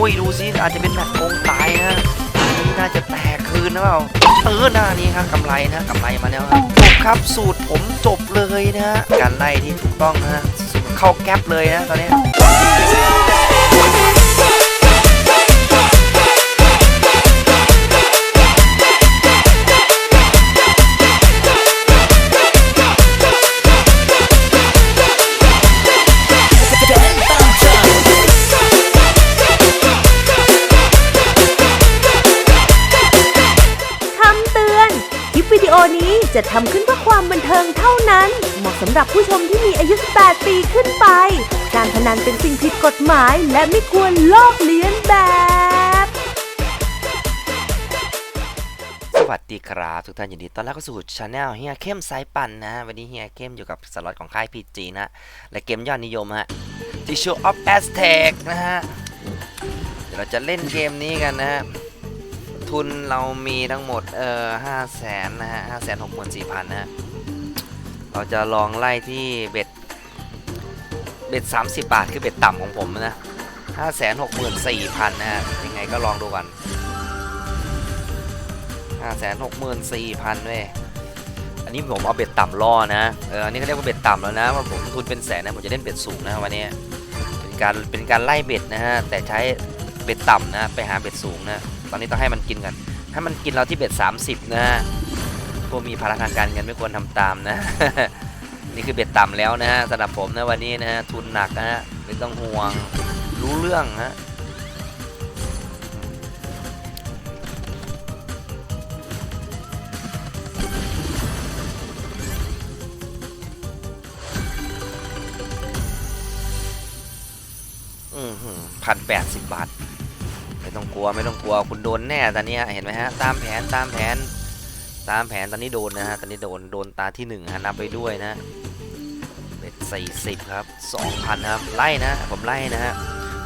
อ้ยดูสิอาจจะเป็นแมตช์โกงตายนะนี่น่าจะแตกคืนนะเปล่าเออหน้านี้ครับกำไรนะกำไรมาแล้วครับจบครับสูตรผมจบเลยนะการไล่ที่ถูกต้องนะฮะเข้าแก๊ปเลยนะตอนนี้ นี้จะทำขึ้นเพื่อความบันเทิงเท่านั้น เหมาะสำหรับผู้ชมที่มีอายุ 18 ปีขึ้นไป การพนันเป็นสิ่งผิดกฎหมาย และไม่ควรลอกเลียนแบบ สวัสดีครับ ทุกท่านยินดีต้อนรับเข้าสู่ช anel เฮียเข้มสายปั่นนะ วันนี้เฮียเข้มอยู่กับสล็อตของค่ายพีจีนะ และเกมยอดนิยมฮะ Tissue of Aztec นะฮะ เดี๋ยวเราจะเล่นเกมนี้กันนะฮะ ทุนเรามีทั้งหมดเอ่อห้าแสนนะฮะห้าแสนหกหมื่นสี่พันนะฮะ เราจะลองไล่ที่เบ็ด เบ็ดสามสิบบาทคือเบ็ดต่ำของผมนะห้าแสนหกหมื่นสี่พันนะฮะ ยังไงก็ลองดูก่อนห้าแสนหกหมื่นสี่พันเว้ยอันนี้ผมเอาเบ็ดต่ำล่อนะ เอออันนี้เขาเรียกว่าเบ็ดต่ำแล้วนะว่าผมทุนเป็นแสนนะ ผมจะเล่นเบ็ดสูงนะวันนี้ เป็นการ เป็นการไล่เบ็ดนะฮะ แต่ใช้เบ็ดต่ำนะ ไปหาเบ็ดสูงนะ ตอนนี้ต้องให้มันกินกันถ้ามันกินเราที่เบ็ด30 นะฮะพวกมีพลังทางการเงินไม่ควรทำตามนะ นี่คือเบ็ดต่ำแล้วนะฮะสำหรับผมนะวันนี้นะฮะทุนหนักนะฮะไม่ต้องห่วงรู้เรื่องฮะอืมพันแปดสิบบาท ต้องกลัวไม่ต้องกลัวคุณโดนแน่ตอนนี้เห็นไหมฮะตามแผนตามแผน ตามแผนตอนนี้โดนนะฮะตอนนี้โดนโดนตาที่หนึ่งฮะนับไปด้วยนะเป็นสี่สิบครับสองพันครับไล่นะผมไล่นะฮะ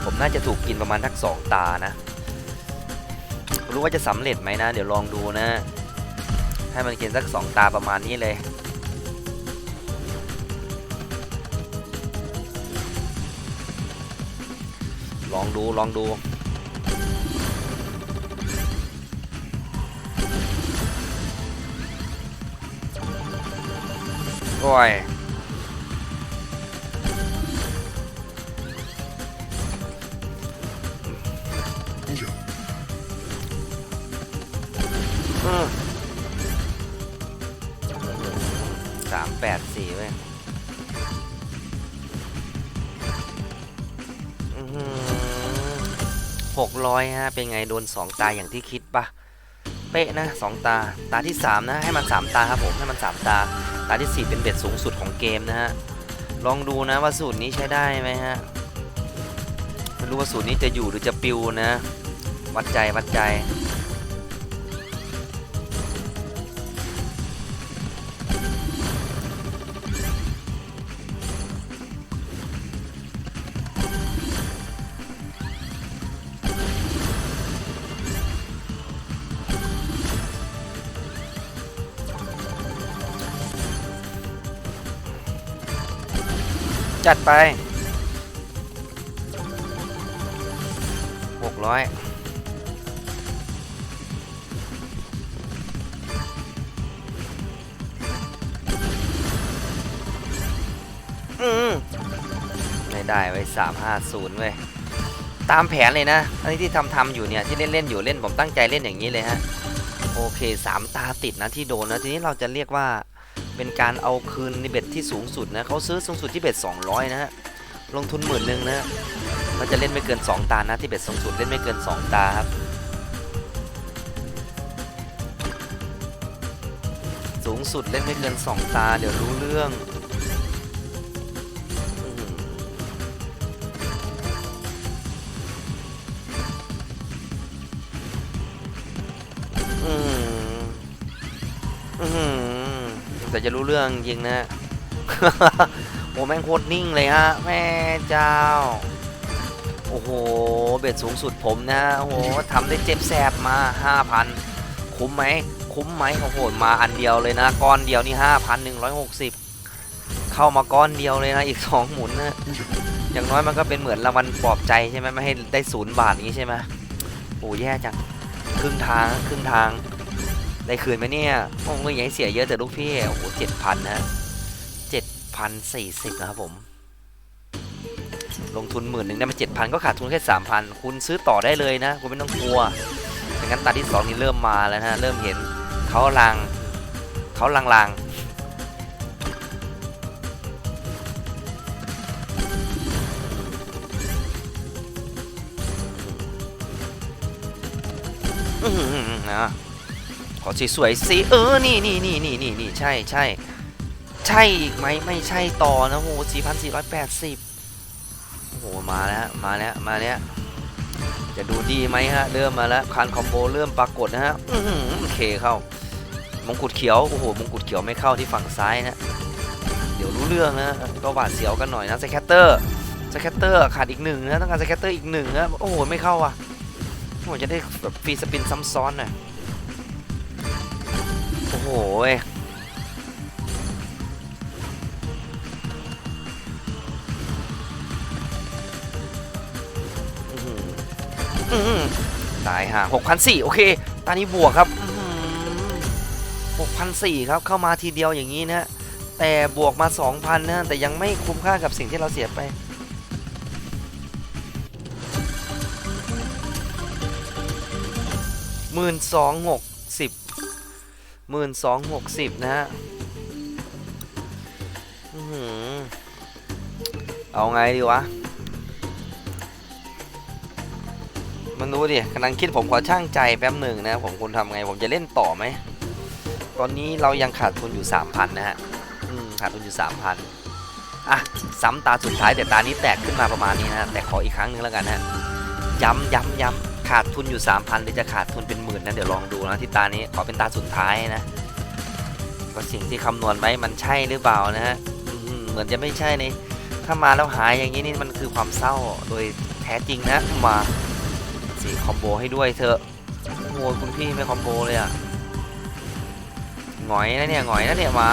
ผมน่าจะถูกกินประมาณทักสองตานะรู้ว่าจะสำเร็จไหมนะ เดี๋ยวลองดูนะให้มันกินสักสองตาประมาณนี้เลยลองดูลองดู โอ้ยอืมสามแปดสี่เว้ยหกร้อยฮะ เป็นไงโดนสองตายอย่างที่คิดปะ เป๊ะนะสองตา ตาที่สามนะ ให้มันสามตาครับผม ให้มันสามตา ตาที่สี่เป็นเบ็ดสูงสุดของเกมนะฮะ ลองดูนะว่าสูตรนี้ใช้ได้ไหมฮะ ไม่รู้ว่าสูตรนี้จะอยู่หรือจะปิวนะ วัดใจวัดใจ จัดไปหกร้อยอืมไม่ได้ไว้สามห้าศูนย์เว้ยตามแผนเลยนะ อันนี้ที่ทำทำอยู่เนี่ยที่เล่นเล่นอยู่เล่นผมตั้งใจเล่นอย่างนี้เลยฮะ โอเคสามตาติดนะที่โดนนะทีนี้เราจะเรียกว่า เป็นการเอาคืนในเบ็ดที่สูงสุดนะเขาซื้อสูงสุดที่เบ็ด200 นะฮะลงทุนหมื่นหนึ่งนะมันจะเล่นไม่เกิน 2 ตานะที่เบ็ดสูงสุดเล่นไม่เกิน 2 ตาครับสูงสุดเล่นไม่เกิน 2 ตา เดี๋ยวรู้เรื่องอืมอืม แต่จะรู้เรื่องจริงนะโอ้แม่งโคตรนิ่งเลยฮะแม่เจ้า โอ้โห เบ็ดสูงสุดผมนะ โอ้โหทำได้เจ็บแสบมา 5,000 คุ้มไหม คุ้มไหมโอ้โห มาอันเดียวเลยนะ ก้อนเดียวนี่ 5,160 เข้ามาก้อนเดียวเลยนะ อีก 2 หมุนนะอย่างน้อยมันก็เป็นเหมือนรางวัลปลอบใจใช่ไหมไม่ให้ได้ศูนย์บาทงนี้ใช่ไหมโอ้แย่จัง ครึ่งทางครึ่งทาง ได้คืนไหมเนี่ยโอ้ยอย่าให้เสียเยอะแต่ลูกพี่ โอ้โหเจ็ดพันนะเจ็ดพันสี่สิบนะครับผม ลงทุนหมื่นหนึ่งได้มาเจ็ดพันก็ขาดทุนแค่สามพันคุณซื้อต่อได้เลยนะ คุณไม่ต้องกลัวดังนั้นตาที่สองนี่เริ่มมาแล้วนะเริ่มเห็นเขาลางเขาลางลางอื้อหือนะ ขอสวยๆสิเออ นี่นี่นี่นี่นี่นี่ใช่ใช่ใช่อีกไหมไม่ใช่ต่อนะโหสี่พันสี่ร้อยแปดสิบโอ้โห มาแล้วมาแล้วมาแล้วจะดูดีไหมฮะ เริ่มมาแล้วคานคอมโบเริ่มปรากฏนะฮะอื้อหือโอเคเข้ามงกุฎเขียว โอ้โห มงกุฎเขียวไม่เข้าที่ฝั่งซ้ายนะ เดี๋ยวรู้เรื่องนะ ก็หวาดเสียวกันหน่อยนะสแคตเตอร์สแคตเตอร์ขาดอีกหนึ่งนะ ต้องการสแคตเตอร์อีกหนึ่งนะ โอ้โห ไม่เข้าอะโอ้โหจะได้แบบฟรีสปินซ้ำซ้อนหน่อย โอ้โหยอื้อหืออื้อหือตายห่าหกพันสี่โอเค ตอนนี้บวกครับหกพันสี่ครับ เข้ามาทีเดียวอย่างนี้นะ แต่บวกมา2,000นะ แต่ยังไม่คุ้มค่ากับสิ่งที่เราเสียไปหมื่นสองหกสิบ หมื่นสองหกสิบนะฮะเอาไงดีวะ มันรู้ดิกำลังคิดผมขอช่างใจแป๊บหนึ่งนะผมคุณทำไง ผมจะเล่นต่อไหม ตอนนี้เรายังขาดทุนอยู่ 3,000 นะฮะขาดทุนอยู่ 3,000 อะ ซ้ำตาสุดท้ายแต่ตานี้แตกขึ้นมาประมาณนี้นะแต่ขออีกครั้งหนึงแล้วกันนะย้ำย้ำย้ำ ขาดทุนอยู่ 3,000 หรือจะขาดทุนเป็นหมื่นนะเดี๋ยวลองดูนะที่ตานี้ขอเป็นตาสุดท้ายนะก็สิ่งที่คำนวณไว้มันใช่หรือเปล่านะฮะเหมือนจะไม่ใช่นี่ถ้ามาแล้วหายอย่างนี้นี่มันคือความเศร้าโดยแท้จริงนะมาสี่คอมโบให้ด้วยเถอะโอ้โหคุณพี่ไม่คอมโบเลยอะหงอยนะเนี่ยหงอยนะเนี่ยมา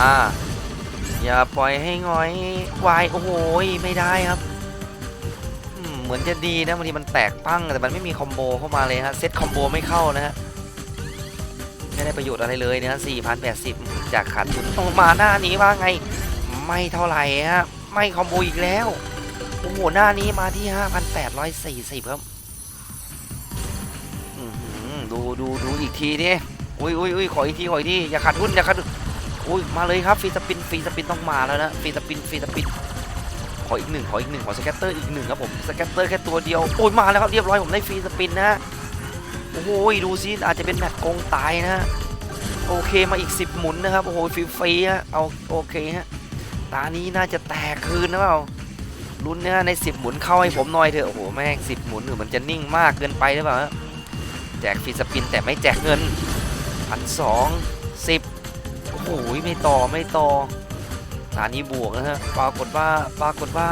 อย่าปล่อยให้หงอยวายโอ้โหไม่ได้ครับ มเหมือนจะดีนะบางทีมันแตกปั้งแต่มันไม่มีคอมโบเข้ามาเลยฮะเซตคอมโบไม่เข้านะฮะไม่ได้ประโยชน์อะไรเลยนะ4,080 จากขาดทุนต้องมาหน้านี้ว่าไง ไม่เท่าไหร่ฮะไม่คอมโบอีกแล้วโอ้โหหน้านี้มาที่ 5,840 ครับอื้อหือดูดูดูอีกทีดิอุ้ยอุ้ยอุ้ยขออีกทีขออีกทีอย่าขาดทุนอย่าขาดทุนอุ้ยมาเลยครับฟีสปินฟีสปินต้องมาแล้วนะฟีสปินฟีสปิน ออีกหนึ่งขออีกหนึ่งขอสแกตเตอร์อีกหนึ่งครับผมสแกตเตอร์แค่ตัวเดียว โอ้ยมาแล้วครับเรียบร้อยผมได้ฟรีสปินนะฮะโอ้โหดูซิอาจจะเป็นแมตช์โกงตายนะฮะโอเคมาอีก 10 หมุนนะครับโอ้โหฟรีฟรีฮะเอาโอเคฮะตานี้น่าจะแตกคืนนะเปล่าลุ้นเนี่ยใน 10 หมุนเข้าให้ผมหน่อยเถอะโอ้โหแม่ง10หมุนหรือมันจะนิ่งมากเกินไปหรือเปล่าแจกฟรีสปินแต่ไม่แจกเงินพันสองสิบโอ้โหไม่ต่อไม่ต่อ ตานี้บวกนะฮะปรากฏว่าปรากฏว่า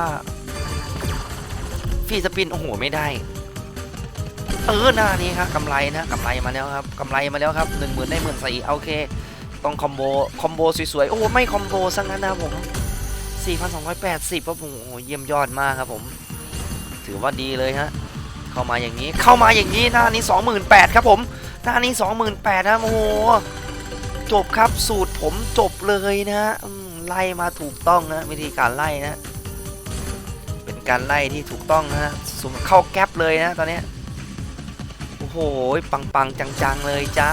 ฟีสปินโอ้โหไม่ได้ เออหน้านี้ครับกำไรนะกำไรมาแล้วครับกำไรมาแล้วครับหนึ่งหมื่นได้หมื่นสี่โอเคต้องคอมโบคอมโบสวยๆโอ้ไม่คอมโบซะงั้นนะผม 4,280ครับผมโอ้โหเยี่ยมยอดมากครับผม ถือว่าดีเลยฮะเข้ามาอย่างนี้เข้ามาอย่างนี้หน้านี้ 28,000ครับผมหน้านี้ 28,000นะโอ้โหจบครับสูตรผมจบเลยนะฮะอืม ไล่มาถูกต้องนะวิธีการไล่นะ เป็นการไล่ที่ถูกต้องนะฮะสุ่มเข้าแก๊ปเลยนะตอนนี้โอ้โหปังปังๆจังๆเลยจ้า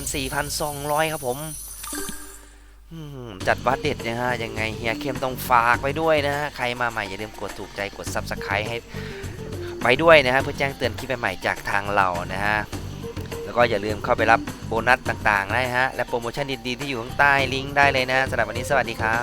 44,200 ครับผมจัดวัดเด็ดนะฮะยังไงเฮียเข้มต้องฝากไว้ด้วยนะฮะใครมาใหม่อย่าลืมกดถูกใจกด Subscribe ให้ไปด้วยนะฮะเพื่อแจ้งเตือนคลิปใหม่ๆจากทางเรานะฮะ ก็อย่าลืมเข้าไปรับโบนัสต่างๆได้ฮะ และโปรโมชั่นดีๆที่อยู่ข้างใต้ลิงก์ได้เลยนะสำหรับวันนี้สวัสดีครับ